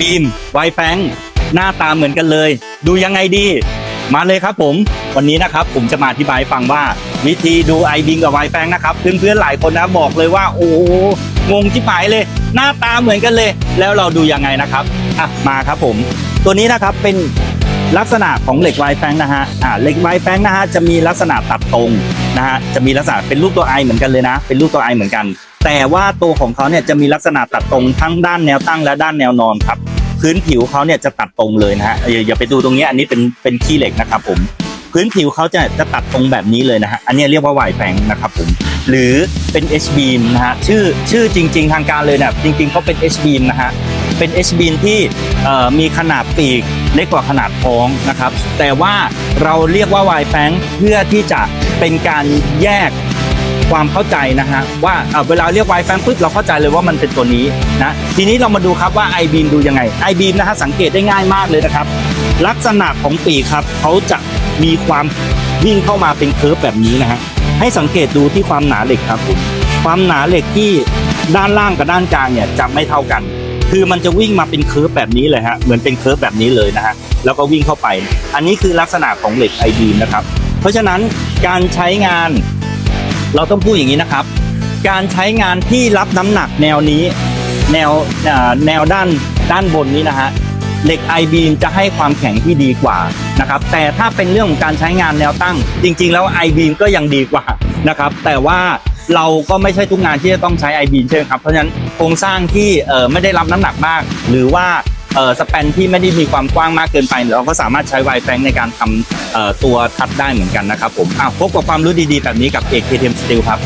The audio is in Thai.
บีมไวแฟงหน้าตาเหมือนกันเลย ดูยังไงดี มาเลยครับผม วันนี้นะครับผมจะมาอธิบายฟังว่า วิธีดูไอบีมกับไวแฟงนะครับ เพื่อนๆหลายคนนะบอกเลยว่า โอ้หงงที่หมายเลย หน้าตาเหมือนกันเลย แล้วเราดูยังไงนะครับอะมาครับผม ตัวนี้นะครับเป็น ลักษณะของเหล็กไวแฟงนะฮะอ่าเหล็กไวแฟงนะฮะจะมีลักษณะตัดตรงนะฮะจะมีลักษณะเป็นรูปตัวไอเหมือนกันเลยนะ เป็นรูปตัวไอเหมือนกัน แต่ว่าตัวของเขาเนี่ยจะมีลักษณะตัดตรงทั้งด้านแนวตั้งและด้านแนวนอนครับพื้นผิวเขาเนี่ยจะตัดตรงเลยนะฮะอย่าอย่าไปดูตรงนี้อันนี้เป็นเป็นขี้เหล็กนะครับผมพื้นผิวเขาจะจะตัดตรงแบบนี้เลยนะฮะ อันนี้เรียกว่าไวแฟงนะครับผม หรือเป็น H beam นะฮะ ชื่อชื่อจริง ๆ ทางการเลยเนี่ยจริงๆเขาเป็น H beam นะฮะ เป็น H อ e ที่มีขนาดปีกเล็กกว่าขนาดท้องนะครับ แต่ว่าเราเรียกว่าไวแฟงเพื่อที่จะเป็นการแยกความเข้าใจนะฮะว่าเวลาเรียกไวแฟงปุ๊บเราเข้าใจเลยว่ามันเป็นตัวนี้นะทีนี้เรามาดูครับว่า i beam ดูยังไง i beam นะฮะสังเกตได้ง่ายมากเลยนะครับ ลักษณะของปีกครับเขาจะมีความวิ่งเข้ามาเป็นเคิร์ฟแบบนี้นะฮะให้สังเกตดูที่ความหนาเหล็กครับผมความหนาเหล็กที่ด้านล่างกับด้านกลางเนี่ยจะไม่เท่ากัน คือมันจะวิ่งมาเป็นเคิร์ฟแบบนี้เลยฮะเหมือนเป็นเคิร์ฟแบบนี้เลยนะฮะแล้วก็วิ่งเข้าไป อันนี้คือลักษณะของเหล็กไอบีมนะครับ เพราะฉะนั้นการใช้งาน เราต้องพูดอย่างนี้นะครับ การใช้งานที่รับน้ำหนักแนวนี้ แนวแนวด้านด้านบนนี้นะฮะเหล็กไอบีมจะให้ความแข็งที่ดีกว่านะครับแต่ถ้าเป็นเรื่องของการใช้งานแนวตั้ง จริง ๆ แล้วไอบีมก็ยังดีกว่านะครับแต่ว่า เราก็ไม่ใช่ทุกงานที่จะต้องใช้ไอบีมใช่ไหมครับ เพราะฉะนั้นโครงสร้างที่ไม่ได้รับน้ำหนักมาก หรือว่าสแปนที่ไม่ได้มีความกว้างมากเกินไป เราก็สามารถใช้ไวแฟงในการทำตัวทัดได้เหมือนกันนะครับผมอะพบกับความรู้ดีๆ แบบนี้กับเอกเคเทมสติลครับ